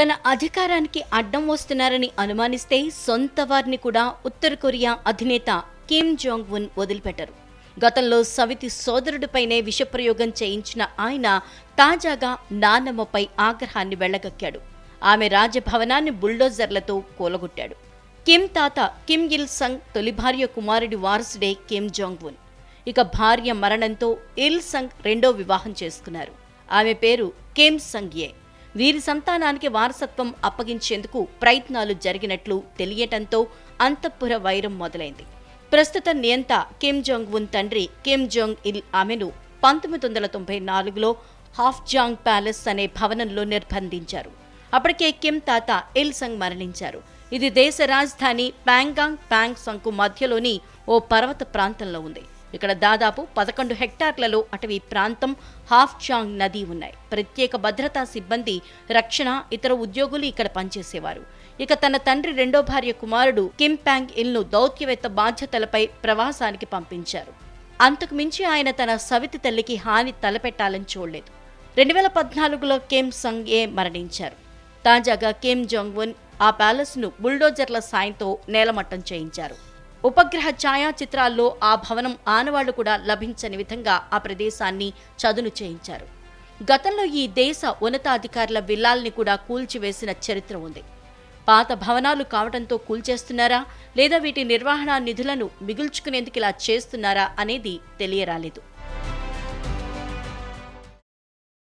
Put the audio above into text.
తన అధికారానికి అడ్డం వస్తున్నారని అనుమానిస్తే సొంత వారిని కూడా ఉత్తర కొరియా అధినేత కిమ్ జోంగ్ ఉన్ వదిలిపెట్టరు. గతంలో సవితి సోదరుడిపైనే విషప్రయోగం చేయించిన ఆయన తాజాగా నానమ్మపై ఆగ్రహాన్ని వెళ్ళగక్కాడు. ఆమె రాజభవనాన్ని బుల్డోజర్లతో కూలగొట్టాడు. కిమ్ తాత కిమ్ ఇల్ సంగ్ తొలి భార్య కుమారుడి వారసుడే కిమ్ జోంగ్ ఉన్ ఇక భార్య మరణంతో ఇల్ సంగ్ రెండో వివాహం చేసుకున్నారు. ఆమె పేరు కిమ్ సంగ్యే వీరి సంతానానికి వారసత్వం అప్పగించేందుకు ప్రయత్నాలు జరిగినట్లు తెలియటంతో అంతఃపుర వైరం మొదలైంది. ప్రస్తుత నియంత కిమ్ జోంగ్ ఉన్ తండ్రి కిమ్ జోంగ్ ఇల్ ఆమెను పంతొమ్మిది వందల తొంభై నాలుగులో హాఫ్ జాంగ్ ప్యాలెస్ అనే భవనంలో నిర్బంధించారు. అప్పటికే కిమ్ తాత ఇల్ సంగ్ మరణించారు. ఇది దేశ రాజధాని ప్యాంగాంగ్ ప్యాంగ్ సంగ్కు మధ్యలోని ఓ పర్వత ప్రాంతంలో ఉంది. ఇక్కడ దాదాపు పదకొండు హెక్టార్లలో అటవీ ప్రాంతం హాఫ్ చాంగ్ నది ఉన్నాయి. ప్రత్యేక భద్రతా సిబ్బంది రక్షణ ఇతర ఉద్యోగులు ఇక్కడ పనిచేసేవారు. ఇక తన తండ్రి రెండో భార్య కుమారుడు కిమ్ ప్యాంగ్ ఇల్ను దౌత్యవేత్త బాధ్యతలపై ప్రవాసానికి పంపించారు. అంతకు మించి ఆయన తన సవితి తల్లికి హాని తలపెట్టాలని చూడలేదు. రెండు వేల పద్నాలుగులో కిమ్ సంగ్ ఏ మరణించారు. తాజాగా కిమ్ జోంగ్ ఉన్ ఆ ప్యాలెస్ను బుల్డోజర్ల సాయంతో నేలమట్టం చేయించారు. ఉపగ్రహ ఛాయాచిత్రాల్లో ఆ భవనం ఆనవాళ్ళు కూడా లభించని విధంగా ఆ ప్రదేశాన్ని చదును చేయించారు. గతంలో ఈ దేశ ఉన్నతాధికారుల విల్లాల్ని కూడా కూల్చివేసిన చరిత్ర ఉంది. పాత భవనాలు కావడంతో కూల్చేస్తున్నారా? లేదా వీటి నిర్వహణ నిధులను మిగుల్చుకునేందుకు ఇలా చేస్తున్నారా అనేది తెలియరాలేదు.